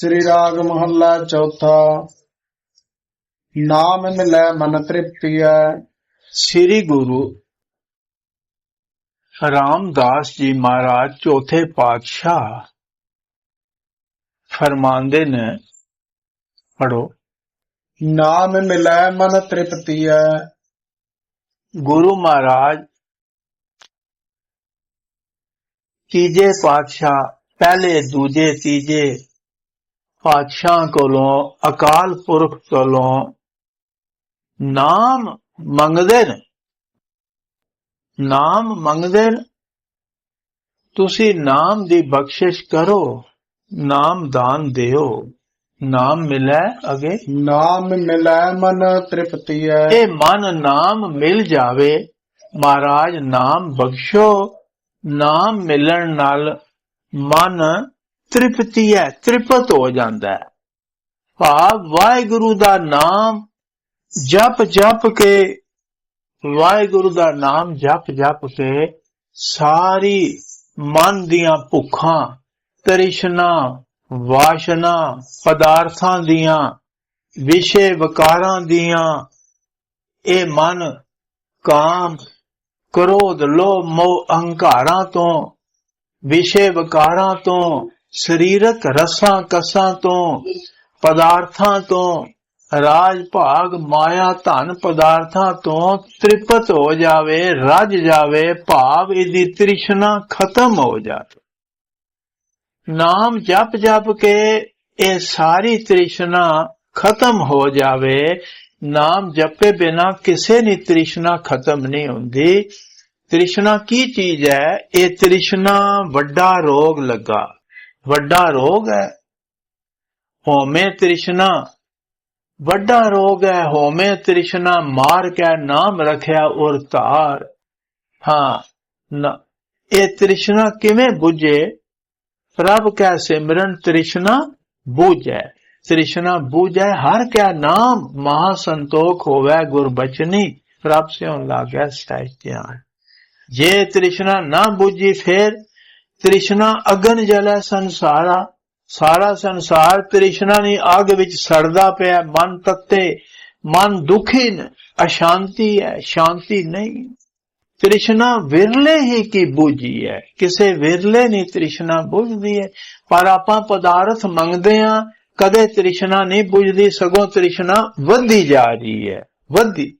ਸ੍ਰੀ ਰਾਗ ਮਹੱਲਾ ਚੌਥਾ। ਨਾਮ ਮਿਲੈ ਮਨ ਤ੍ਰਿਪਤੀਐ। ਸ੍ਰੀ ਗੁਰੂ ਰਾਮਦਾਸ ਜੀ ਮਹਾਰਾਜ ਚੌਥੇ ਪਾਤਸ਼ਾਹ ਫਰਮਾਉਂਦੇ ਨੇ ਪੜੋ ਨਾਮ ਮਿਲੈ ਮਨ ਤ੍ਰਿਪਤੀਐ। ਗੁਰੂ ਮਹਾਰਾਜ ਤੀਜੇ ਪਾਤਸ਼ਾਹ ਪਹਿਲੇ ਦੂਜੇ ਤੀਜੇ ਪਾਤਸ਼ਾਹ ਕੋਲੋਂ ਅਕਾਲ ਪੁਰਖ ਕੋਲੋਂ ਨਾਮ ਮੰਗਦੇ ਨੇ। ਨਾਮ ਮੰਗਦੇ ਨੇ। ਤੁਸੀਂ ਨਾਮ ਦੀ ਬਖਸ਼ਿਸ਼ ਕਰੋ ਨਾਮ ਦਾਨ ਦਿਓ। ਨਾਮ ਮਿਲੇ ਅਗੇ। ਨਾਮ ਮਿਲੈ ਮਨ ਤ੍ਰਿਪਤੀਐ ਇਹ ਮਨ ਨਾਮ ਮਿਲ ਜਾਵੇ ਮਹਾਰਾਜ ਨਾਮ ਬਖਸ਼ੋ। ਨਾਮ ਮਿਲਣ ਨਾਲ ਮਨ ਤ੍ਰਿਪਤੀ ਹੈ, ਤ੍ਰਿਪਤ ਹੋ ਜਾਂਦਾ ਹੈ। ਭਾਵ ਵਾਹਿਗੁਰੂ ਦਾ ਨਾਮ ਜਪ ਜਪ ਕੇ, ਵਾਹਿਗੁਰੂ ਦਾ ਨਾਮ ਜਪ ਜਪ ਕੇ ਸਾਰੀ ਮਨ ਦੀਆਂ ਭੁੱਖਾਂ, ਤ੍ਰਿਸ਼ਨਾ, ਵਾਸ਼ਨਾ ਪਦਾਰਥਾਂ ਦੀਆਂ, ਵਿਸ਼ੇ ਵਿਕਾਰਾਂ ਦੀਆਂ, ਇਹ ਮਨ ਕਾਮ, ਕ੍ਰੋਧ, ਲੋਭ, ਮੋਹ, ਅਹੰਕਾਰਾਂ ਤੋਂ, ਵਿਸ਼ੇ ਵਿਕਾਰਾਂ ਤੋਂ ਸਰੀਰਕ ਰਸਾਂ ਕਸਾਂ ਤੋਂ, ਪਦਾਰਥਾਂ ਤੋਂ, ਰਾਜ ਭਾਗ ਮਾਇਆ ਧਨ ਪਦਾਰਥਾਂ ਤੋਂ ਤ੍ਰਿਪਤ ਹੋ ਜਾਵੇ, ਰਜ ਜਾਵੇ, ਭਾਵ ਇਹਦੀ ਤ੍ਰਿਸ਼ਨਾ ਖਤਮ ਹੋ ਜਾਵੇ। ਨਾਮ ਜਪ ਜਪ ਕੇ ਇਹ ਸਾਰੀ ਤ੍ਰਿਸ਼ਨਾ ਖਤਮ ਹੋ ਜਾਵੇ, ਨਾਮ ਜਪੇ ਬਿਨਾ ਕਿਸੇ ਦੀ ਤ੍ਰਿਸ਼ਨਾ ਖਤਮ ਨਹੀਂ ਹੁੰਦੀ। ਤ੍ਰਿਸ਼ਨਾ ਕੀ ਚੀਜ਼ ਹੈ? ਇਹ ਤ੍ਰਿਸ਼ਨਾ ਵੱਡਾ ਰੋਗ ਲੱਗਾ। ਵੱਡਾ ਰੋਗ ਹੈ। ਹੋਮੇ ਤ੍ਰਿਸ਼ਨਾ, ਵੱਡਾ ਰੋਗ ਹੈ। ਹੋਮੇ ਤ੍ਰਿਸ਼ਨਾ ਮਾਰ ਕੇ ਨਾਮ ਰੱਖਿਆ ਔਰ ਤਾਰ। ਹਾਂ, ਨਾ, ਇਹ ਤ੍ਰਿਸ਼ਨਾ ਕਿਵੇਂ 부ਝੇ ਪ੍ਰਭ ਕੈ ਸਿਮਰਨ ਤ੍ਰਿਸ਼ਨਾ ਬੂਝੈ। ਤ੍ਰਿਸ਼ਨਾ ਬੂਝੈ, ਹਰ ਕੈ ਨਾਮ ਮਹਾ ਸੰਤੋਖ ਹੋਵੇ ਗੁਰਬਚਨੀ ਪ੍ਰਭ ਸਿਉ ਲਾਗੈ ਸਹਿਜ ਧਿਆਨ। ਜੇ ਤ੍ਰਿਸ਼ਨਾ ਨਾ ਬੂਝੀ ਫੇਰ ਤ੍ਰਿਸ਼ਨਾ ਅਗਨ ਜਲੈ ਸੰਸਾਰਾ, ਸਾਰਾ ਸੰਸਾਰ ਤ੍ਰਿਸ਼ਨਾ ਦੀ ਅੱਗ ਵਿੱਚ ਸੜਦਾ ਪਿਆ, ਮਨ ਤੱਤੇ, ਮਨ ਦੁਖੀ ਨ ਅਸ਼ਾਂਤੀ ਹੈ, ਸ਼ਾਂਤੀ ਨਹੀਂ। ਤ੍ਰਿਸ਼ਨਾ ਵਿਰਲੇ ਹੀ ਕੀ ਬੂਝੀ ਹੈ, ਕਿਸੇ ਵਿਰਲੇ ਨਹੀਂ ਤ੍ਰਿਸ਼ਨਾ ਬੁਝਦੀ ਹੈ। ਪਰ ਆਪਾਂ ਪਦਾਰਥ ਮੰਗਦੇ ਆ ਕਦੇ ਤ੍ਰਿਸ਼ਨਾ ਨਹੀਂ ਬੁਝਦੀ, ਸਗੋਂ ਤ੍ਰਿਸ਼ਨਾ ਵੱਧਦੀ ਜਾ ਰਹੀ ਹੈ, ਵਧਦੀ।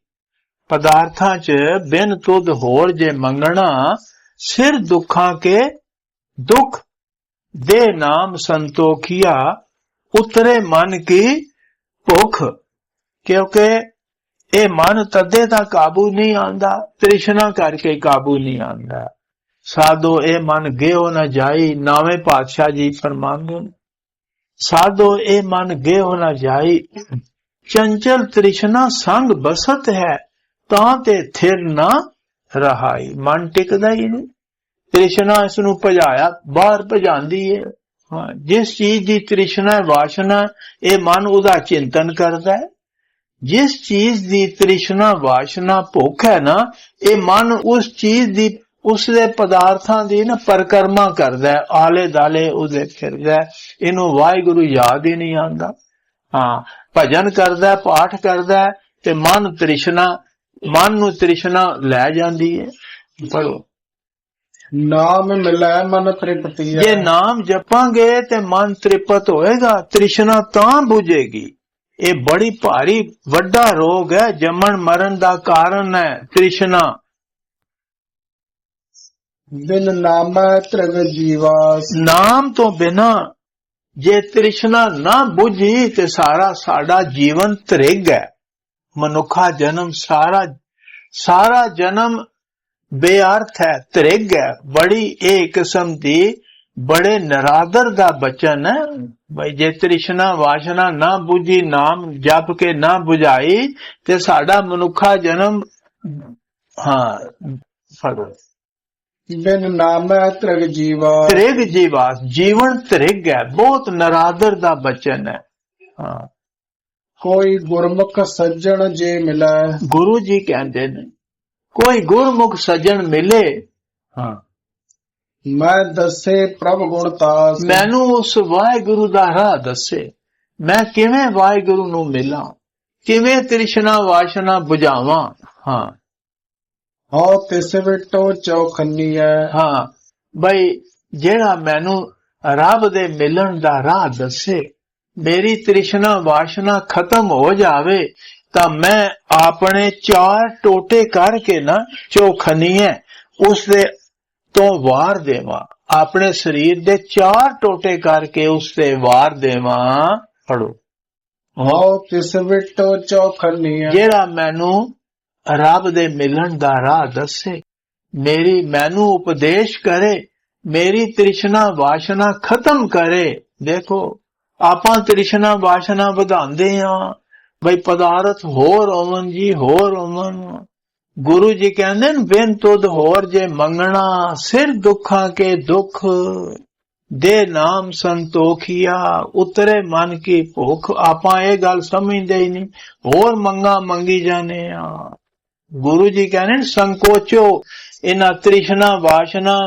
ਪਦਾਰਥਾਂ 'ਚ ਬਿਨ ਤੁਧ ਹੋਰ ਜੇ ਮੰਗਣਾ, ਸਿਰ ਦੁੱਖਾਂ ਕੇ ਦੁਖ ਦੇ ਨਾਮ ਸੰਤੋਖਿਆ ਉਤਰੇ ਮਨ ਕੀ ਭੁੱਖ। ਕਿਉਂਕਿ ਇਹ ਮਨ ਤਦੇ ਦਾ ਕਾਬੂ ਨਹੀਂ ਆਂਦਾ ਤ੍ਰਿਸ਼ਨਾ ਕਰਕੇ ਕਾਬੂ ਨਹੀਂ ਆਂਦਾ ਸਾਧੋ ਇਹ ਮਨ ਗਿਓ ਨਾ ਜਾਈ, ਨਾਵੇਂ ਪਾਤਸ਼ਾਹ ਜੀ ਫਰਮਾਉਂਦੇ ਸਾਧੋ ਇਹ ਮਨ ਗਿਓ ਨਾ ਜਾਈ, ਚੰਚਲ ਤ੍ਰਿਸ਼ਨਾ ਸੰਗ ਬਸਤ ਹੈ, ਤਾਂ ਤੇ ਥਿਰ ਨਾ ਰਹਾਈ। ਮਨ ਟਿਕਦਾ ਹੀ ਨਹੀਂ। ਤ੍ਰਿਸ਼ਨਾ ਇਸ ਨੂੰ ਭਜਾਇਆ, ਬਾਹਰ ਭਜਾਉਂਦੀ ਹੈ ਹਾਂ, ਜਿਸ ਚੀਜ਼ ਦੀ ਤ੍ਰਿਸ਼ਨਾ ਵਾਸ਼ਨਾ ਇਹ ਮਨ ਉਹਦਾ ਚਿੰਤਨ ਕਰਦਾ ਹੈ। ਜਿਸ ਚੀਜ਼ ਦੀ ਤ੍ਰਿਸ਼ਨਾ, ਵਾਸ਼ਨਾ ਭੁੱਖ ਹੈ ਨਾ, ਇਹ ਮਨ ਉਸ ਚੀਜ਼ ਦੀ, ਉਸ ਦੇ ਪਦਾਰਥਾਂ ਦੀ ਨਾ ਪਰਕਰਮਾ ਕਰਦਾ ਹੈ ਆਲੇ ਦਾਲੇ ਉਹਦੇ ਫਿਰਦਾ ਇਹਨੂੰ ਵਾਹਿਗੁਰੂ ਯਾਦ ਹੀ ਨਹੀਂ ਆਉਂਦਾ। ਹਾਂ, ਭਜਨ ਕਰਦਾ ਪਾਠ ਕਰਦਾ ਤੇ ਮਨ ਤ੍ਰਿਸ਼ਨਾ, ਮਨ ਨੂੰ ਤ੍ਰਿਸ਼ਨਾ ਲੈ ਜਾਂਦੀ ਹੈ। ਪੜੋ ਨਾਮ ਮਿਲੈ ਮਨ ਤ੍ਰਿਪਤੀਐ ਜੇ ਨਾਮ ਜਪਾਂਗੇ ਤੇ ਮਨ ਤ੍ਰਿਪਤ ਹੋਏਗਾ ਤ੍ਰਿਸ਼ਨਾ ਤਾਂ ਬੁਝੇਗੀ। ਇਹ ਬੜੀ ਭਾਰੀ ਵੱਡਾ ਰੋਗ ਹੈ ਜੰਮਣ ਮਰਨ ਦਾ ਕਾਰਨ ਹੈ ਤ੍ਰਿਸ਼ਨਾ। ਬਿਨ ਨਾਮੈ ਤ੍ਰਿਗ ਜੀਵਾਸ। ਨਾਮ ਤੋਂ ਬਿਨਾ ਜੇ ਤ੍ਰਿਸ਼ਨਾ ਨਾ ਬੁਝੀ ਤੇ ਸਾਰਾ ਸਾਡਾ ਜੀਵਨ ਤ੍ਰਿਗ ਹੈ। ਮਨੁੱਖਾ ਜਨਮ ਸਾਰਾ ਸਾਰਾ ਜਨਮ ਬੇਅਰਥ ਹੈ ਤ੍ਰਿਗ ਹੈ ਬੜੀ ਇਹ ਕਿਸਮ ਦੀ ਬੜੇ ਨਰਾਦਰ ਦਾ ਬਚਨ ਹੈ। ਬਈ ਜੇ ਤ੍ਰਿਸ਼ਨਾ ਵਾਸ਼ਨਾ ਨਾ ਬੁਝੀ ਨਾਮ ਜਪ ਕੇ ਨਾ 부ਝਾਈ ਤੇ ਸਾਡਾ ਮਨੁੱਖਾ ਜਨਮ ਹਾਂ ਫੜੋ। ਬਿਨ ਨਾਮੈ ਤ੍ਰਿਗ ਜੀਵਾਸ ਤ੍ਰਿਗ ਜੀਵਾਸ ਜੀਵਨ ਤ੍ਰਿਗ ਹੈ ਬਹੁਤ ਨਰਾਦਰ ਦਾ ਬਚਨ ਹੈ। ਹਾਂ। ਕੋਈ ਗੁਰਮੁਖ ਸੱਜਣ ਜੇ ਮਿਲੈ। ਗੁਰੂ ਜੀ ਕਹਿੰਦੇ ਨੇ ਕੋਈ ਗੁਰਮੁਖ ਸੱਜਣ ਮਿਲੇ। ਹਾਂ। ਮੈਂ ਦੱਸੇ ਪ੍ਰਭ ਗੁਣ ਤਾਸ। ਮੈਨੂੰ ਉਸ ਵਾਹਿਗੁਰੂ ਦਾ ਰਾਹ ਦੱਸੇ। ਮੈਂ ਕਿਵੇਂ ਵਾਹਿਗੁਰੂ ਨੂੰ ਮਿਲਾਂ? ਕਿਵੇਂ ਤ੍ਰਿਸ਼ਨਾ ਵਾਸ਼ਨਾ 부ਝਾਵਾਂ ਹਾਂ। ਹਉ ਤਿਸ ਵਿਟੋ ਚੌਖੰਨੀਐ ਹਾਂ। ਬਈ ਜਿਹੜਾ ਮੈਨੂੰ ਰੱਬ ਦੇ ਮਿਲਣ ਦਾ ਰਾਹ ਦੱਸੇ ਮੇਰੀ ਤ੍ਰਿਸ਼ਨਾ ਵਾਸ਼ਨਾ ਖਤਮ ਹੋ ਜਾਵੇ ਤਾਂ ਮੈਂ ਆਪਣੇ ਚਾਰ ਟੋਟੇ ਕਰਕੇ ਨਾ ਚੋਖਨੀਏ ਉਸ ਦੇ ਤੋਂ ਵਾਰ ਦੇਵਾਂ। ਆਪਣੇ ਸਰੀਰ ਦੇ ਚਾਰ ਟੋਟੇ ਕਰਕੇ ਉਸ ਤੇ ਵਾਰ ਦੇਵਾਂ। ਪੜੋ ਹਉ ਤਿਸ ਵਿਟੋ ਚੌਖੰਨੀਐ ਜਿਹੜਾ ਮੈਨੂੰ ਰੱਬ ਦੇ ਮਿਲਣ ਦਾ ਰਾਹ ਦੱਸੇ ਮੇਰੀ ਮੈਨੂੰ ਉਪਦੇਸ਼ ਕਰੇ ਮੇਰੀ ਤ੍ਰਿਸ਼ਨਾ ਵਾਸ਼ਨਾ ਖਤਮ ਕਰੇ। ਦੇਖੋ ਆਪਾਂ ਤ੍ਰਿਸ਼ਨਾ ਵਾਸ਼ਨਾ ਵਧਾਉਂਦੇ ਆ ਬਈ ਪਦਾਰਥ ਹੋਰ ਹੋਵਨ ਜੀ, ਹੋਰ ਹੋਵਨ ਗੁਰੂ ਜੀ ਕਹਿੰਦੇ ਨੇ, ਬਿਨ ਤੁਧ ਹੋਰ ਜੇ ਮੰਗਣਾ, ਸਿਰ ਦੁੱਖਾਂ ਕੇ ਦੁੱਖ। ਦੇ ਨਾਮ ਸੰਤੋਖੀਆ, ਉਤਰੇ ਮਨ ਕੀ ਭੁੱਖ। ਆਪਾਂ ਇਹ ਗੱਲ ਸਮਝਦੇ ਹੀ ਨਹੀਂ। ਹੋਰ ਮੰਗਾ ਮੰਗੀ ਜਾਣੇ ਆ। ਗੁਰੂ ਜੀ ਕਹਿੰਦੇ ਸੰਕੋਚੋ। ਇਹਨਾਂ ਤ੍ਰਿਸ਼ਨਾ ਵਾਸ਼ਨਾ,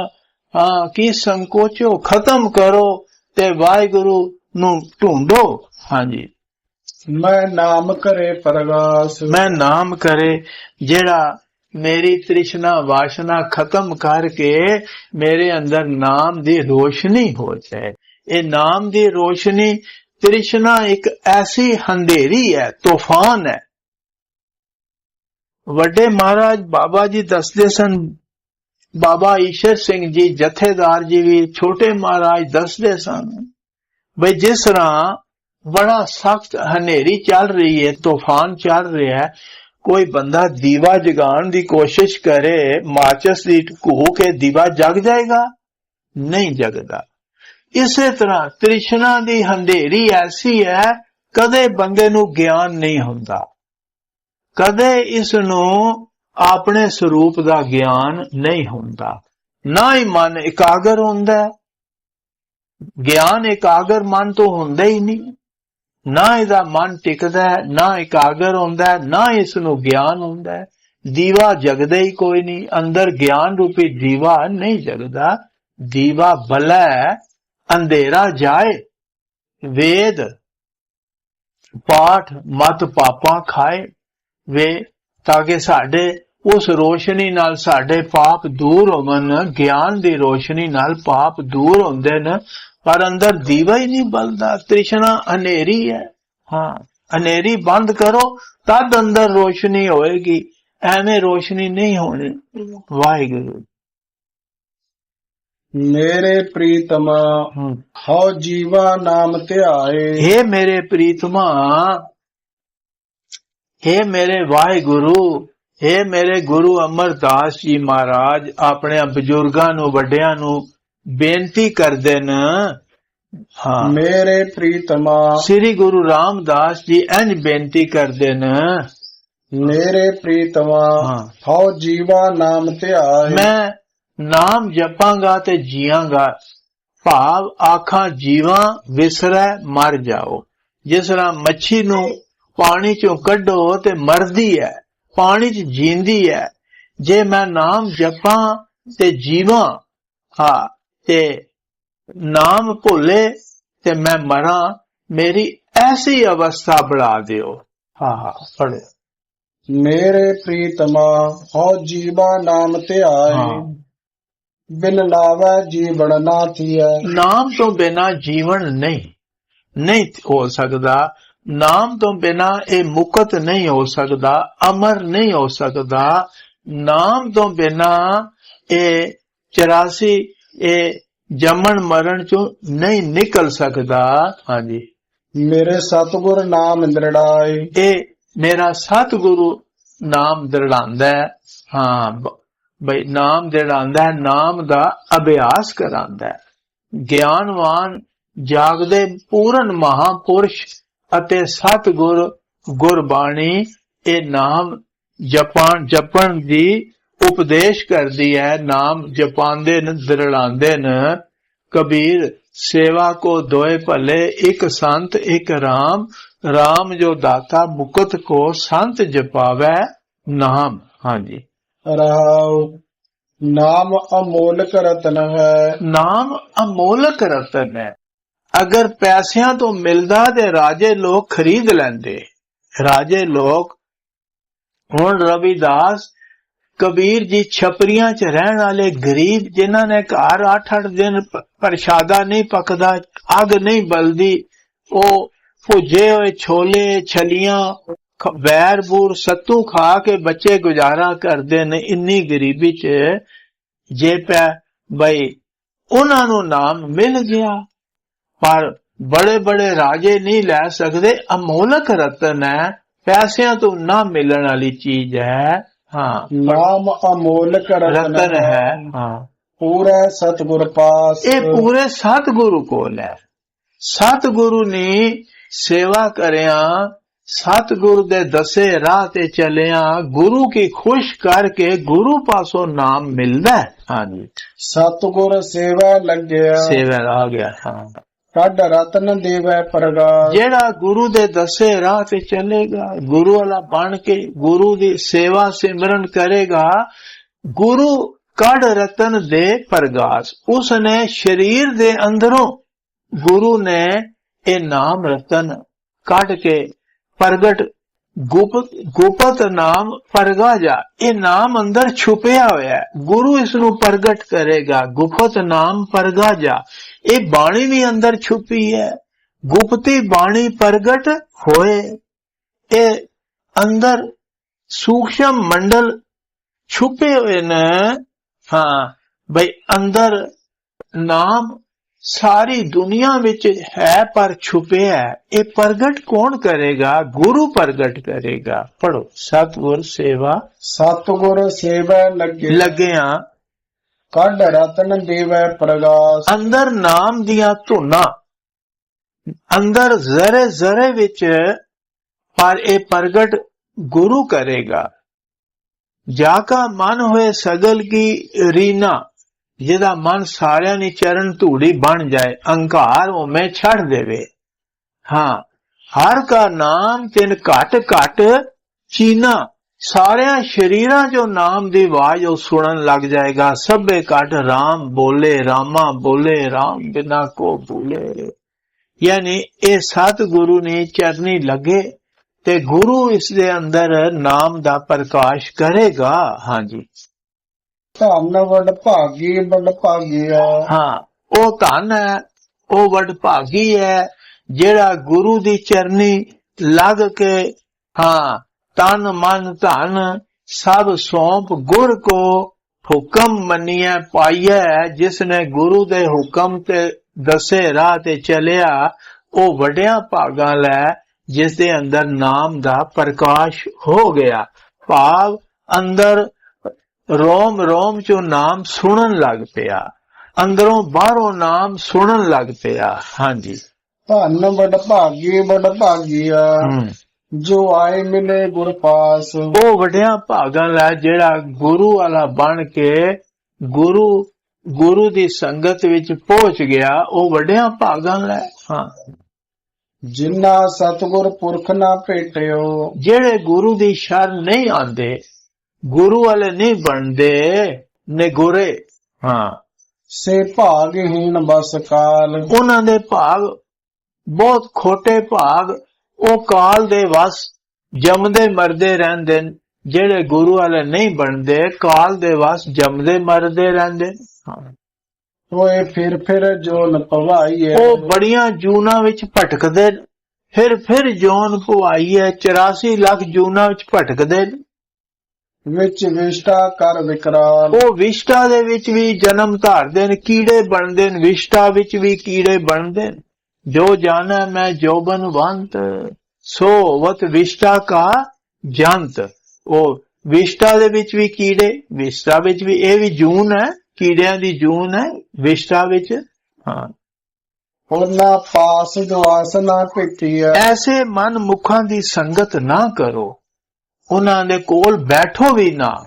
ਹਾਂ, ਕੀ ਸੰਕੋਚੋ? ਖਤਮ ਕਰੋ ਤੇ ਵਾਹਿਗੁਰੂ ਨੂੰ ਢੂੰਡੋ। ਹਾਂਜੀ। ਮੈਂ ਨਾਮ ਕਰੇ ਪਰਗਾਸ। ਮੈਂ ਨਾਮ ਕਰੇ, ਜਿਹੜਾ ਮੇਰੀ ਤ੍ਰਿਸ਼ਨਾ ਵਾਸ਼ਨਾ ਖਤਮ ਕਰਕੇ ਮੇਰੇ ਅੰਦਰ ਨਾਮ ਦੀ ਰੋਸ਼ਨੀ ਹੋ ਜਾਏ। ਇਹ ਨਾਮ ਦੀ ਰੋਸ਼ਨੀ ਤ੍ਰਿਸ਼ਨਾ ਇੱਕ ਐਸੀ ਹਨੇਰੀ ਹੈ, ਤੂਫਾਨ ਹੈ। ਵੱਡੇ ਮਹਾਰਾਜ ਬਾਬਾ ਜੀ ਦੱਸਦੇ ਸਨ, ਬਾਬਾ ਈਸ਼ਰ ਸਿੰਘ ਜੀ ਜਥੇਦਾਰ ਜੀ ਵੀ ਛੋਟੇ ਮਹਾਰਾਜ ਦੱਸਦੇ ਸਨ ਬਈ ਜਿਸ ਤਰ੍ਹਾਂ ਬੜਾ ਸਖਤ ਹਨੇਰੀ ਚੱਲ ਰਹੀ ਹੈ, ਤੂਫਾਨ ਚੱਲ ਰਿਹਾ ਹੈ। ਕੋਈ ਬੰਦਾ ਦੀਵਾ ਜਗਾਉਣ ਦੀ ਕੋਸ਼ਿਸ਼ ਕਰੇ, ਮਾਚਸ ਦੀ ਘੂ ਕੇ ਦੀਵਾ ਜਗ ਜਾਏਗਾ? ਨਹੀਂ ਜਗਦਾ। ਇਸੇ ਤਰ੍ਹਾਂ ਤ੍ਰਿਸ਼ਨਾ ਦੀ ਹਨੇਰੀ ਐਸੀ ਹੈ, ਕਦੇ ਬੰਦੇ ਨੂੰ ਗਿਆਨ ਨਹੀਂ ਹੁੰਦਾ। ਕਦੇ ਇਸ ਨੂੰ ਆਪਣੇ ਸਰੂਪ ਦਾ ਗਿਆਨ ਨਹੀਂ ਹੁੰਦਾ। ਨਾ ਹੀ ਮਨ ਇਕਾਗਰ ਹੁੰਦਾ। ਗਿਆਨ ਇਕਾਗਰ ਮਨ ਤੋਂ ਹੁੰਦਾ ਹੀ ਨਹੀਂ। ਨਾ ਇਹਦਾ ਮਨ ਟਿਕਦਾ ਨਾ ਇਕਾਗਰ ਹੁੰਦਾ ਨਾ ਇਸ ਨੂੰ ਗਿਆਨ ਹੁੰਦਾ ਦੀਵਾ ਜਗਦਾ ਹੀ ਕੋਈ ਨਹੀਂ, ਅੰਦਰ ਗਿਆਨ ਰੂਪੀ ਦੀਵਾ ਨਹੀਂ ਜਗਦਾ। ਦੀਵਾ ਬਲੈ, ਅੰਧੇਰਾ ਜਾਏ, ਵੇਦ, ਪਾਠ ਮਤ ਪਾਪਾਂ ਖਾਏ। ਵੇ, ਤਾਂ ਕਿ ਸਾਡੇ ਉਸ ਰੋਸ਼ਨੀ ਨਾਲ ਸਾਡੇ ਪਾਪ ਦੂਰ ਹੋਵਨ ਗਿਆਨ ਦੀ ਰੋਸ਼ਨੀ ਨਾਲ ਪਾਪ ਦੂਰ ਹੁੰਦੇ ਨੇ। ਪਰ ਅੰਦਰ ਦੀਵਾ ਹੀ ਨਹੀਂ ਬਲਦਾ ਤ੍ਰਿਸ਼ਨਾ ਹਨੇਰੀ ਹੈ ਹਾਂ ਹਨੇਰੀ ਬੰਦ ਕਰੋ ਤਦ ਅੰਦਰ ਰੋਸ਼ਨੀ ਹੋਏਗੀ ਐਵੇਂ ਰੋਸ਼ਨੀ ਨਹੀਂ ਹੋਣੀ ਵਾਹਿਗੁਰੂ ਮੇਰੇ ਪ੍ਰੀਤਮਾ ਹਮ। ਹਉ ਜੀਵਾ ਨਾਮ ਧਿਆਏ हे ਮੇਰੇ ਪ੍ਰੀਤਮਾ हे ਮੇਰੇ ਵਾਹਿਗੁਰੂ हे ਮੇਰੇ ਗੁਰੂ ਅਮਰਦਾਸ ਜੀ ਮਹਾਰਾਜ ਆਪਣੇ ਬਜ਼ੁਰਗਾਂ ਨੂੰ ਵੱਡਿਆਂ ਨੂੰ ਬੇਨਤੀ ਕਰਦੇ ਨੇ। ਹਾਂ। ਮੇਰੇ ਪ੍ਰੀਤਮਾ। ਸ੍ਰੀ ਗੁਰੂ ਰਾਮਦਾਸ ਜੀ ਇੰਜ ਬੇਨਤੀ ਕਰਦੇ ਨੇ। ਮੇਰੇ ਪ੍ਰੀਤਮਾ। ਹਉ ਜੀਵਾ ਨਾਮ ਧਿਆਏ। ਮੈਂ ਨਾਮ ਜਪਾਂਗਾ ਤੇ ਜੀਵਾਂਗਾ ਭਾਵ ਆਖਾਂ ਜੀਵਾਂ ਵਿਸਰੈ ਮਰ ਜਾਓ। ਜਿਸ ਤਰ੍ਹਾਂ ਮੱਛੀ ਨੂੰ ਪਾਣੀ ਚੋਂ ਕੱਢੋ ਤੇ ਮਰਦੀ ਹੈ ਪਾਣੀ 'ਚ ਜੀਂਦੀ ਹੈ ਜੇ ਮੈਂ ਨਾਮ ਜਪਾਂ ਤੇ ਜੀਵਾਂ ਹਾਂ ਤੇ ਨਾਮ ਭੁੱਲੇ ਤੇ ਮੈਂ ਮਰਾਂ ਮੇਰੀ ਐਸੀ ਅਵਸਥਾ ਬਣਾ ਦਿਓ। ਹਾਂ ਹਾਂ ਪੜ੍ਹੋ ਮੇਰੇ ਪ੍ਰੀਤਮਾ ਹਉ ਜੀਵਾ ਨਾਮ ਧਿਆਏ ਬਿਨ ਲਾਵੈ ਜੀਵਨ ਨਾ ਥੀਐ। ਨਾਮ ਤੋਂ ਬਿਨਾ ਜੀਵਨ ਨਹੀਂ ਨਹੀਂ ਹੋ ਸਕਦਾ। ਨਾਮ ਤੋਂ ਬਿਨਾ ਇਹ ਮੁਕਤ ਨਹੀਂ ਹੋ ਸਕਦਾ ਅਮਰ ਨਹੀਂ ਹੋ ਸਕਦਾ। ਨਾਮ ਤੋਂ ਬਿਨਾ ਇਹ 84 ਇਹ ਜੰਮਣ ਮਰਨ ਚੋਂ ਨਹੀਂ ਨਿਕਲ ਸਕਦਾ। ਹਾਂਜੀ। ਮੇਰੇ ਸਤਿਗੁਰ ਨਾਮ ਨਿਰੜਾਏ ਇਹ ਮੇਰਾ ਸਤਿਗੁਰੂ ਨਾਮ ਦਰੜਾਉਂਦਾ ਹੈ। ਬਈ ਨਾਮ ਦਰੜਾਉਂਦਾ ਹੈ ਨਾਮ ਦਾ ਅਭਿਆਸ ਕਰਾਂਦਾ ਹੈ। ਗਿਆਨਵਾਨ ਜਾਗਦੇ ਪੂਰਨ ਮਹਾਪੁਰਸ਼ ਅਤੇ ਸਤਿਗੁਰ ਗੁਰਬਾਣੀ ਇਹ ਨਾਮ ਜਪਾਨ ਜਪਣ ਦੀ ਉਪਦੇਸ਼ ਕਰਦੀ ਹੈ ਨਾਮ ਜਪਾਉਂਦੇ ਨੇ ਦਰੜਾਉਂਦੇ ਨੇ ਕਬੀਰ ਸੇਵਾ ਕੋ ਦੋਏ ਭਲੇ ਇੱਕ ਸੰਤ ਇੱਕ ਰਾਮ ਰਾਮ ਜੋ ਦਾਤਾ ਮੁਕਤ ਕੋ ਸੰਤ ਜਪਾਵੇ ਨਾਮ। ਹਾਂਜੀ। ਰਹਾਉ ਨਾਮ ਅਮੋਲਕ ਰਤਨ ਹੈ। ਨਾਮ ਅਮੋਲਕ ਰਤਨ ਹੈ। ਅਗਰ ਪੈਸਿਆਂ ਤੋਂ ਮਿਲਦਾ ਤੇ ਰਾਜੇ ਲੋਕ ਖਰੀਦ ਲੈਂਦੇ। ਰਾਜੇ ਲੋਕ ਹੁਣ ਰਵਿਦਾਸ ਕਬੀਰ ਜੀ ਛਪਰੀਆਂ 'ਚ ਰਹਿਣ ਵਾਲੇ ਗਰੀਬ ਜਿਨ੍ਹਾਂ ਨੇ ਘਰ 8-8 ਦਿਨ ਪ੍ਰਸ਼ਾਦਾ ਨਹੀਂ ਪੱਕਦਾ, ਅੱਗ ਨਹੀਂ ਬਲਦੀ, ਉਹ ਭੁੱਜੇ ਹੋਏ ਛੋਲੇ, ਛਲੀਆਂ, ਖ- ਸੱਤੂ ਖਾ ਕੇ ਬੱਚੇ ਗੁਜ਼ਾਰਾ ਕਰਦੇ ਨੇ, ਇੰਨੀ ਗਰੀਬੀ 'ਚ ਜੇ ਪੈ ਬਈ ਉਹਨਾਂ ਨੂੰ ਨਾਮ ਮਿਲ ਗਿਆ, ਪਰ ਬੜੇ ਬੜੇ ਰਾਜੇ ਨਹੀਂ ਲੈ ਸਕਦੇ, ਅਮੋਲਕ ਰਤਨ ਹੈ, ਪੈਸਿਆਂ ਤੋਂ ਨਾ ਮਿਲਣ ਵਾਲੀ ਚੀਜ਼ ਹੈ। ਹਾਂ। ਨਾਮ ਅਮੋਲਕ ਰਤਨ ਹੈ। ਹਾਂ। ਪੂਰਾ ਸਤਿਗੁਰ ਪਾਸ। ਇਹ ਪੂਰੇ ਸਤਿਗੁਰੂ ਕੋਲ ਹੈ। ਸਤਿਗੁਰੂ ਨੇ ਸੇਵਾ ਕਰਿਆ ਸਤਿਗੁਰੂ ਦੇ ਦਸੇ ਰਾਹ ਤੇ ਚੱਲਿਆ ਗੁਰੂ ਕੀ ਖੁਸ਼ ਕਰਕੇ ਗੁਰੂ ਪਾਸੋਂ ਨਾਮ ਮਿਲਦਾ ਹਾਂਜੀ। ਸਤਿਗੁਰ ਸੇਵਾ ਲੱਗਿਆ। ਸੇਵਾ ਆ ਗਿਆ ਹਾਂ। ਕੱਢ ਰਤਨ ਦੇਵੈ ਪ੍ਰਗਾਸ ਜਿਹੜਾ ਗੁਰੂ ਦੇ ਦੱਸੇ ਰਾਹ ਤੇ ਚੱਲੇਗਾ, ਗੁਰੂ ਵਾਲਾ ਬਣ ਕੇ ਗੁਰੂ ਦੀ ਸੇਵਾ ਸਿਮਰਨ ਕਰੇਗਾ, ਗੁਰੂ ਕੜ ਰਤਨ ਦੇ ਪ੍ਰਗਾਸ। ਉਸ ਨੇ ਸਰੀਰ ਦੇ ਅੰਦਰੋਂ ਗੁਰੂ ਨੇ ਇਹ ਨਾਮ ਰਤਨ ਕੱਢ ਕੇ ਪ੍ਰਗਟ ਗੁਪਤ ਗੁਪਤ ਨਾਮ ਪਰਗਾ ਜਾ। ਇਹ ਨਾਮ ਅੰਦਰ ਛੁਪਿਆ ਹੋਇਆ ਹੈ। ਗੁਰੂ ਇਸ ਨੂੰ ਪ੍ਰਗਟ ਕਰੇਗਾ, ਗੁਪਤ ਨਾਮ ਪਰਗਾ ਜਾ। ਇਹ ਬਾਣੀ ਵੀ ਅੰਦਰ ਛੁਪੀ ਹੈ। ਗੁਪਤੀ ਬਾਣੀ ਪ੍ਰਗਟ ਹੋਏ। ਇਹ ਅੰਦਰ ਸੂਖਸ਼ਮ ਮੰਡਲ ਛੁਪੇ ਹੋਏ ਨੇ। ਹਾਂ ਬਈ ਅੰਦਰ ਨਾਮ ਸਾਰੀ ਦੁਨੀਆ ਵਿੱਚ ਹੈ ਪਰ ਛੁਪਿਆ ਇਹ ਪ੍ਰਗਟ ਕੌਣ ਕਰੇਗਾ? ਗੁਰੂ ਪ੍ਰਗਟ ਕਰੇਗਾ। ਪੜੋ ਸਤਿਗੁਰ ਸੇਵਾ ਸਤਿਗੁਰ ਸੇਵਾ ਲੱਗਿਆ ਲੱਗਿਆ। ਕੱਢ ਰਤਨ ਦੇਵੈ ਪ੍ਰਗਾਸ। ਅੰਦਰ ਨਾਮ ਦੀਆਂ ਧੁਨਾਂ, ਅੰਦਰ ਜ਼ਰੇ ਜ਼ਰੇ ਵਿੱਚ, ਪਰ ਇਹ ਪ੍ਰਗਟ ਗੁਰੂ ਕਰੇਗਾ। ਜਾ ਕਾ ਮਨ ਹੋਏ ਸਗਲ ਕੀ ਰੀਨਾ, ਜਿਹਦਾ ਮਨ ਸਾਰਿਆਂ ਦੀ ਚਰਨ ਧੂੜੀ ਬਣ ਜਾਏ ਅਹੰਕਾਰ ਉਵੇਂ ਛੱਡ ਦੇਵੇ। ਹਾਂ, ਹਰ ਕਾ ਨਾਮ ਤਿਨ ਘਟ ਘਟ ਚੀਨਾ ਸਾਰਿਆਂ ਸ਼ਰੀਰਾਂ ਚੋਂ ਨਾਮ ਦੀ ਆਵਾਜ਼ ਉਹ ਸੁਣਨ ਲੱਗ ਜਾਏਗਾ। ਸਭੇ ਘਟ RAM ਬੋਲੇ ਰਾਮਾ ਬੋਲੇ RAM ਬਿਨਾ ਕੋ ਭੂਲੇ ਯਾਨੀ ਇਹ ਸਤ ਗੁਰੂ ਨੇ ਚਰਨੀ ਲੱਗੇ ਤੇ ਗੁਰੂ ਇਸ ਦੇ ਅੰਦਰ ਨਾਮ ਦਾ ਪ੍ਰਕਾਸ਼ ਕਰੇਗਾ। ਹਾਂਜੀ। ਧੰਨ ਵਡ ਭਾਗੀ ਵਡ ਭਾਗੀਆ ਹਾਂ ਉਹ ਧਨ ਹੈ ਉਹ ਵਡਭਾਗੀ ਹੈ ਜਿਹੜਾ ਗੁਰੂ ਦੀ ਚਰਨੀ ਲੱਗ ਕੇ ਹਾਂ ਤਨ ਮਨ ਧਨ ਸਭ ਸੌਂਪ ਗੁਰ ਕੋ ਹੁਕਮ ਮੰਨਿਆ ਪਾਈਐ ਜਿਸ ਨੇ ਗੁਰੂ ਦੇ ਹੁਕਮ ਤੇ ਦਸੇ ਰਾਹ ਤੇ ਚੱਲਿਆ ਉਹ ਵੱਡਿਆਂ ਭਾਗਾਂ ਲੈ ਜਿਸ ਦੇ ਅੰਦਰ ਨਾਮ ਦਾ ਪ੍ਰਕਾਸ਼ ਹੋ ਗਿਆ। ਭਾਵ ਅੰਦਰ ਰੋਮ ਰੋਮ ਚੋਂ ਨਾਮ ਸੁਣਨ ਲੱਗ ਪਿਆ। ਅੰਦਰੋਂ ਬਾਹਰੋਂ ਨਾਮ ਸੁਣਨ ਲੱਗ ਪਿਆ। ਹਾਂਜੀ। ਧੰਨ ਵਡ ਭਾਗੀ ਵਡ ਭਾਗੀਆ। ਜੋ ਆਏ ਮਿਲੇ ਗੁਰ ਪਾਸ। ਉਹ ਵਡਿਆਂ ਭਾਗਾਂ ਲੈ ਜਿਹੜਾ ਗੁਰੂ ਵਾਲਾ ਬਣ ਕੇ ਗੁਰੂ ਗੁਰੂ ਦੀ ਸੰਗਤ ਵਿੱਚ ਪਹੁੰਚ ਗਿਆ ਉਹ ਵਡਿਆਂ ਭਾਗਾਂ ਲੈ ਹਾਂ। ਜਿਨ੍ਹਾਂ ਸਤਿਗੁਰ ਪੁਰਖ ਨਾ ਭੇਟਿਓ। ਜਿਹੜੇ ਗੁਰੂ ਦੀ ਸ਼ਰਨ ਨਹੀਂ ਆਉਂਦੇ ਗੁਰੂ ਵਾਲੇ ਨਹੀਂ ਬਣਦੇ ਨੇ ਗੁਰੇ। ਹਾਂ। ਸੇ ਭਾਗਹੀਣ ਬਸ ਕਾਲ। ਉਹਨਾਂ ਦੇ ਭਾਗ ਬਹੁਤ ਖੋਟੇ ਭਾਗ ਉਹ ਕਾਲ ਦੇ ਵਸ ਜੰਮਦੇ ਮਰਦੇ ਰਹਿੰਦੇ ਨੇ ਜਿਹੜੇ ਗੁਰੂ ਵਾਲੇ ਨਹੀਂ ਬਣਦੇ ਕਾਲ ਦੇ ਵਸ ਜੰਮਦੇ ਮਰਦੇ ਰਹਿੰਦੇ ਨੇ। ਹਾਂ। ਹੋਏ ਫਿਰ ਫਿਰ ਜੋਨ ਪਵਾਈਏ ਉਹ ਬੜੀਆਂ ਜੂਨਾਂ ਵਿੱਚ ਭਟਕਦੇ। ਫਿਰ ਫਿਰ ਜੋਨ ਪਵਾਈ ਹੈ 84 ਲੱਖ ਜੂਨਾਂ ਵਿੱਚ ਭਟਕਦੇ। ਵਿੱਚ ਵਿਸ਼ਟਾ ਕਰ ਵਿਕਰਾਲ ਉਹ ਵਿਸ਼ਟਾ ਦੇ ਵਿੱਚ ਵੀ ਜਨਮ ਧਾਰਦੇ ਨੇ ਕੀੜੇ ਬਣਦੇ ਨੇ ਵਿਸ਼ਟਾ ਵਿੱਚ ਵੀ ਕੀੜੇ ਬਣਦੇ ਨੇ ਜੋ ਜਾਣਾ ਮੈਂ ਜੋਬਨਵੰਤ ਸੋ ਵਤ ਵਿਸ਼ਟਾ ਕਾ ਜੰਤ। ਉਹ ਵਿਸ਼ਟਾ ਦੇ ਵਿੱਚ ਵੀ ਕੀੜੇ ਵਿਸ਼ਟਾ ਵਿੱਚ ਵੀ ਇਹ ਵੀ ਜੂਨ ਹੈ ਕੀੜਿਆਂ ਦੀ ਜੂਨ ਹੈ ਵਿਸ਼ਟਾ ਵਿੱਚ। ਹਾਂ। ਉਹਨਾਂ ਪਾਸ ਜੋ ਆਸਨਾ ਭੇਟੀਆ ਐਸੇ ਮਨ ਮੁਖਾਂ ਦੀ ਸੰਗਤ ਨਾ ਕਰੋ। ਉਹਨਾਂ ਦੇ ਕੋਲ ਬੈਠੋ ਵੀ ਨਾ।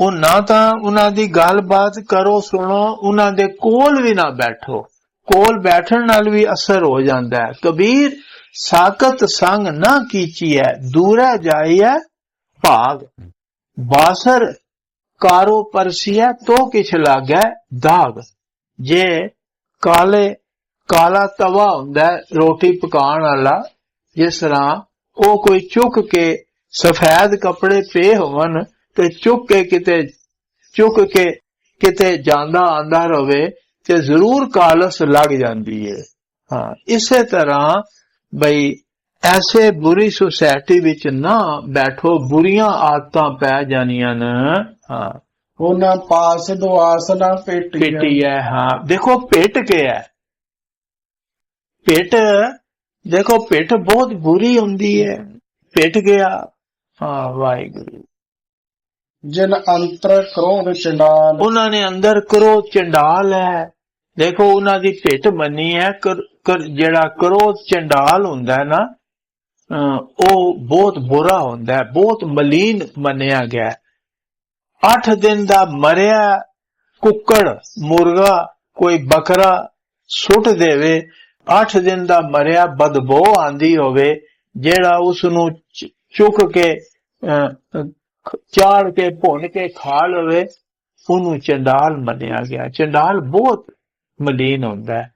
ਉਹ ਨਾ ਤਾਂ ਉਹਨਾਂ ਦੀ ਗੱਲਬਾਤ ਕਰੋ ਸੁਣੋ ਉਹਨਾਂ ਦੇ ਕੋਲ ਵੀ ਨਾ ਬੈਠੋ। ਕੋਲ ਬੈਠਣ ਨਾਲ ਵੀ ਅਸਰ ਹੋ ਜਾਂਦਾ ਹੈ। ਕਬੀਰ ਸਾਕਤ ਸੰਗ ਨਾ ਕੀਚੀਐ, ਦੂਰਾ ਜਾਈਐ ਭਾਗ। ਬਾਸਰ ਕਾਰੋ ਪਰਸੀਆ ਤੋ ਕਿਛ ਲਾਗੈ ਦਾਗ। ਜੇ ਕਾਲੇ ਕਾਲਾ ਤਵਾ ਹੁੰਦਾ, ਰੋਟੀ ਪਕਾਉਣ ਵਾਲਾ, ਜਿਸ ਤਰ੍ਹਾਂ ਉਹ ਕੋਈ ਚੁੱਕ ਕੇ ਸਫੈਦ ਕੱਪੜੇ ਪੇ ਹੋਵਨ ਤੇ ਚੁੱਕ ਕੇ ਕਿਤੇ, ਚੁੱਕ ਕੇ ਕਿਤੇ ਜਾਂਦਾ ਆਂਦਾ ਰਵੇ ਤੇ ਜ਼ਰੂਰ ਕਾਲਸ ਲੱਗ ਜਾਂਦੀ ਹੈ ਹਾਂ ਇਸੇ ਤਰ੍ਹਾਂ ਬਈ ਐਸੇ ਬੁਰੀ ਸੁਸਾਇਟੀ ਵਿੱਚ ਨਾ ਬੈਠੋ ਬੁਰੀਆਂ ਆਦਤਾਂ ਪੈ ਜਾਣੀਆਂ ਨੇ। ਹਾਂ। ਉਹਨਾਂ ਪਾਸ ਦੁਆਸ ਨਾ ਪੇਟੀ ਪੇਟੀ ਹੈ। ਹਾਂ ਦੇਖੋ ਪਿੱਟ ਕੇ ਹੈ ਪਿੱਟ ਦੇਖੋ ਪਿੱਟ ਬਹੁਤ ਬੁਰੀ ਹੁੰਦੀ ਹੈ ਪਿੱਟ ਗਿਆ ਹਾਂ ਵਾਹਿਗੁਰੂ। ਜਿਨ ਅੰਤਰ ਕ੍ਰੋਧ ਚੰਡਾਲ ਉਹਨਾਂ ਨੇ ਅੰਦਰ ਕਰੋ ਚੰਡਾਲ ਹੈ ਦੇਖੋ, ਉਹਨਾਂ ਦੀ ਪਿੱਟ ਮੰਨੀ ਹੈ ਜਿਹੜਾ ਕਰੋਧ ਚੰਡਾਲ ਹੁੰਦਾ ਹੈ ਨਾ ਉਹ ਬਹੁਤ ਬੁਰਾ ਹੁੰਦਾ ਹੈ, ਬਹੁਤ ਮਲੀਨ ਮੰਨਿਆ ਗਿਆ 8 ਦਿਨ ਦਾ ਮਰਿਆ ਕੁੱਕੜ, ਮੁਰਗਾ, ਕੋਈ ਬੱਕਰਾ ਸੁੱਟ ਦੇਵੇ 8 ਦਿਨ ਦਾ ਮਰਿਆ ਬਦਬੋ ਆਂਦੀ ਹੋਵੇ, ਜਿਹੜਾ ਉਸ ਨੂੰ ਚੁੱਕ ਕੇ ਚਾੜ ਕੇ, ਭੁੰਨ ਕੇ ਖਾ ਲਵੇ, ਉਹਨੂੰ ਚੰਡਾਲ ਮੰਨਿਆ ਗਿਆ। ਚੰਡਾਲ ਬਹੁਤ ਮਲੀਨ ਹੁੰਦਾ ਹੈ।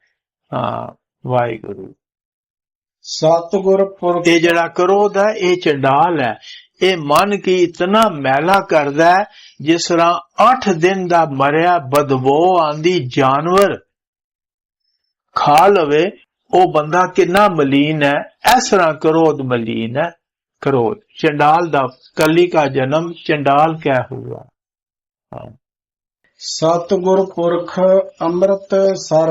ਵਾਹਿਗੁਰੂ। ਸਤਿਗੁਰ ਪੁਰਖ ਇਹ ਜਿਹੜਾ ਕਰੋਧ ਹੈ ਇਹ ਚੰਡਾਲ ਹੈ। ਇਹ ਮਨ ਕੀ ਇਤਨਾ ਮੈਲਾ ਕਰਦਾ ਹੈ ਜਿਸ ਤਰ੍ਹਾਂ 8 ਦਿਨ ਦਾ ਮਰਿਆ ਬਦਬੋ ਆਂਦੀ ਜਾਨਵਰ ਖਾ ਲਵੇ ਉਹ ਬੰਦਾ ਕਿੰਨਾ ਮਲੀਨ ਹੈ। ਇਸ ਤਰ੍ਹਾਂ ਕਰੋਧ ਮਲੀਨ ਹੈ। ਕਰੋਧ ਚੰਡਾਲ ਦਾ ਕਲੀ ਦਾ ਜਨਮ ਚੰਡਾਲ ਕਹਿ ਹੁਆ ਹਾਂ। ਸਤਿਗੁਰ ਪੁਰਖ ਅੰਮ੍ਰਿਤ ਸਰ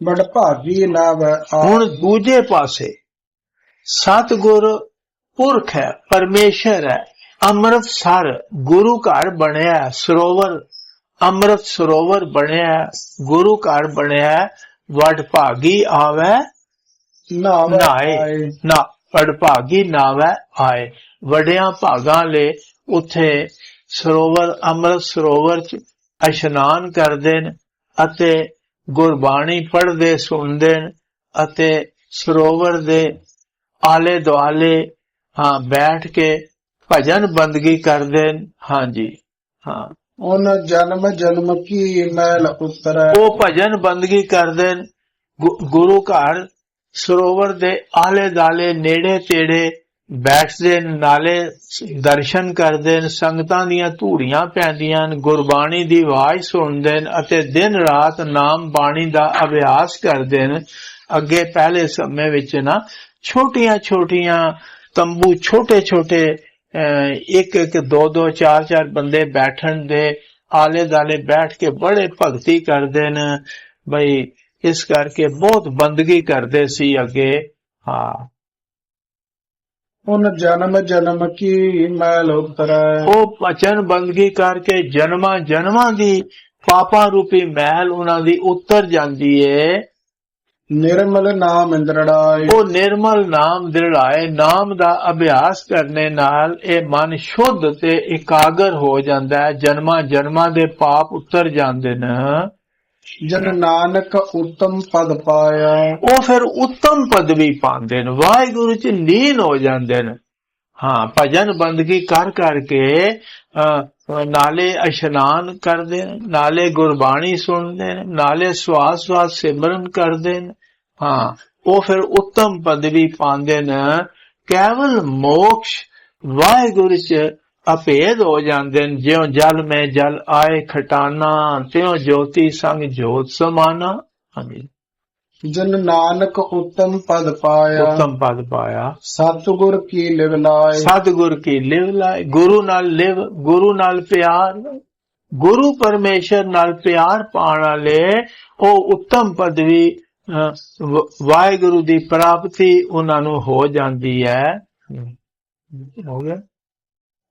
ਬੜ ਭਾਗੀ ਨਵ ਹੁਣ ਦੂਜੇ ਪਾਸੇ ਸਤਗੁਰ ਪੁਰਖ ਹੈ ਪਰਮੇਸ਼ਰ ਹੈ ਅੰਮ੍ਰਿਤਸਰ ਗੁਰੂ ਘਰ ਬਣਿਆ ਸਰੋਵਰ ਅੰਮ੍ਰਿਤ ਸਰੋਵਰ ਬਣਿਆ ਗੁਰੂ ਘਰ ਬਣਿਆ ਵਡ ਭਾਗੀ ਆਵੇ ਨਾਵ ਨਾਏ ਨਾ ਵਡ ਭਾਗੀ ਨਾਵੇ ਆਏ। ਵਡਿਆਂ ਭਾਗਾਂ ਲੈ ਉਥੇ ਸਰੋਵਰ ਅੰਮ੍ਰਿਤ ਸਰੋਵਰ ਚ ਇਸ਼ਨਾਨ ਕਰਦੇ ਨੇ ਅਤੇ ਗੁਰਬਾਣੀ ਪੜ੍ਹਦੇ ਸੁਣਦੇ ਨੇ ਅਤੇ ਸਰੋਵਰ ਦੇ ਆਲੇ ਦੁਆਲੇ ਹਾਂ ਬੈਠ ਕੇ ਭਜਨ ਬੰਦਗੀ ਕਰਦੇ ਨੇ। ਹਾਂਜੀ ਹਾਂ। ਉਨ ਜਨਮ ਜਨਮ ਕੀ ਮੈਲ ਉਤਰੈ? ਉਹ ਭਜਨ ਬੰਦਗੀ ਕਰਦੇ ਗੁਰੂ ਘਰ ਸਰੋਵਰ ਦੇ ਆਲੇ ਦਾਲੇ ਨੇੜੇ ਤੇੜੇ ਬੈਠਦੇ ਨਾਲੇ ਦਰਸ਼ਨ ਕਰਦੇ ਨੇ, ਸੰਗਤਾਂ ਦੀਆਂ ਧੂੜੀਆਂ ਪੈਂਦੀਆਂ ਨੇ, ਗੁਰਬਾਣੀ ਦੀ ਆਵਾਜ਼ ਸੁਣਦੇ ਨੇ ਅਤੇ ਦਿਨ ਰਾਤ ਨਾਮ ਬਾਣੀ ਦਾ ਅਭਿਆਸ ਕਰਦੇ ਨੇ। ਅੱਗੇ ਪਹਿਲੇ ਸਮੇਂ ਵਿੱਚ ਨਾ ਛੋਟੀਆਂ ਛੋਟੀਆਂ ਤੰਬੂ, ਛੋਟੇ ਛੋਟੇ ਇੱਕ ਇੱਕ, ਦੋ ਦੋ, ਚਾਰ ਚਾਰ ਬੰਦੇ ਬੈਠਣ ਦੇ ਆਲੇ ਦਾਲੇ ਬੈਠ ਕੇ ਬੜੇ ਭਗਤੀ ਕਰਦੇ ਨੇ। ਬਈ ਇਸ ਕਰਕੇ ਬਹੁਤ ਬੰਦਗੀ ਕਰਦੇ ਸੀ ਅੱਗੇ। ਹਾਂ। ਉਨ ਜਨਮ ਜਨਮ ਕੀ ਮੈਲ ਉਤਰੈ। ਉਹ ਭਜਨ ਬੰਦਗੀ ਕਰਕੇ ਜਨਮਾਂ ਜਨਮਾਂ ਦੀ ਪਾਪਾਂ ਰੂਪੀ ਮਹਿਲ ਉਹਨਾਂ ਦੀ ਉੱਤਰ ਜਾਂਦੀ ਏ। ਨਿਰਮਲ ਨਾਮ ਇੰਦਰੜਾਏ। ਉਹ ਨਿਰਮਲ ਨਾਮ ਦਿਲਾਏ ਨਾਮ ਦਾ ਅਭਿਆਸ ਕਰਨੇ ਨਾਲ ਇਹ ਮਨ ਸ਼ੁੱਧ ਤੇ ਇਕਾਗਰ ਹੋ ਜਾਂਦਾ ਹੈ। ਜਨਮਾਂ ਜਨਮਾਂ ਦੇ ਪਾਪ ਉੱਤਰ ਜਾਂਦੇ ਨੇ। ਜਨ ਨਾਨਕ ਉਤਮ ਪਦ ਪਾਇਆ। ਉਹ ਫਿਰ ਉੱਤਮ ਪਦਵੀ ਪਾਉਂਦੇ ਨੇ, ਵਾਹਿਗੁਰੂ ਚ ਲੀਨ ਹੋ ਜਾਂਦੇ ਨੇ। ਹਾਂ, ਭਜਨ ਬੰਦਗੀ ਕਰ ਕਰਕੇ ਨਾਲੇ ਇਸ਼ਨਾਨ ਕਰਦੇ ਨੇ, ਨਾਲੇ ਗੁਰਬਾਣੀ ਸੁਣਦੇ ਨੇ, ਨਾਲੇ ਸਵਾਸ ਸਵਾਸ ਸਿਮਰਨ ਕਰਦੇ ਨੇ। ਹਾਂ, ਉਹ ਫਿਰ ਉੱਤਮ ਪਦਵੀ ਪਾਉਂਦੇ ਨੇ। ਕੇਵਲ ਮੋਕਸ਼ ਵਾਹਿਗੁਰੂ ਚ ਅਪੇਦ ਹੋ ਜਾਂਦੇ ਨੇ ਜਿਉ ਜਲ ਮੈਂ ਜਲ ਆਏ ਖਟਾਨਾ ਤਿਉ ਜੋਤੀ ਸੰਗ ਜੋਤ ਸਮਾਨਾ। ਹਾਂਜੀ। ਜਨ ਨਾਨਕ ਉਤਮ ਪਦ ਪਾਇਆ। ਉੱਤਮ ਪਦ ਪਾਇਆ। ਸਤਿਗੁਰ ਕੀ ਲਿਵ ਲਾਏ। ਸਤਿਗੁਰ ਕੀ ਲਿਵ ਲਾਏ। ਗੁਰੂ ਨਾਲ ਲਿਵ ਗੁਰੂ ਨਾਲ ਪਿਆਰ। ਗੁਰੂ ਪਰਮੇਸ਼ਰ ਨਾਲ ਪਿਆਰ ਪਾਉਣ ਵਾਲੇ ਉਹ ਉੱਤਮ ਪਦਵੀ ਵਾਹਿਗੁਰੂ ਦੀ ਪ੍ਰਾਪਤੀ ਉਹਨਾਂ ਨੂੰ ਹੋ ਜਾਂਦੀ ਹੈ। ਹੋ ਗਿਆ?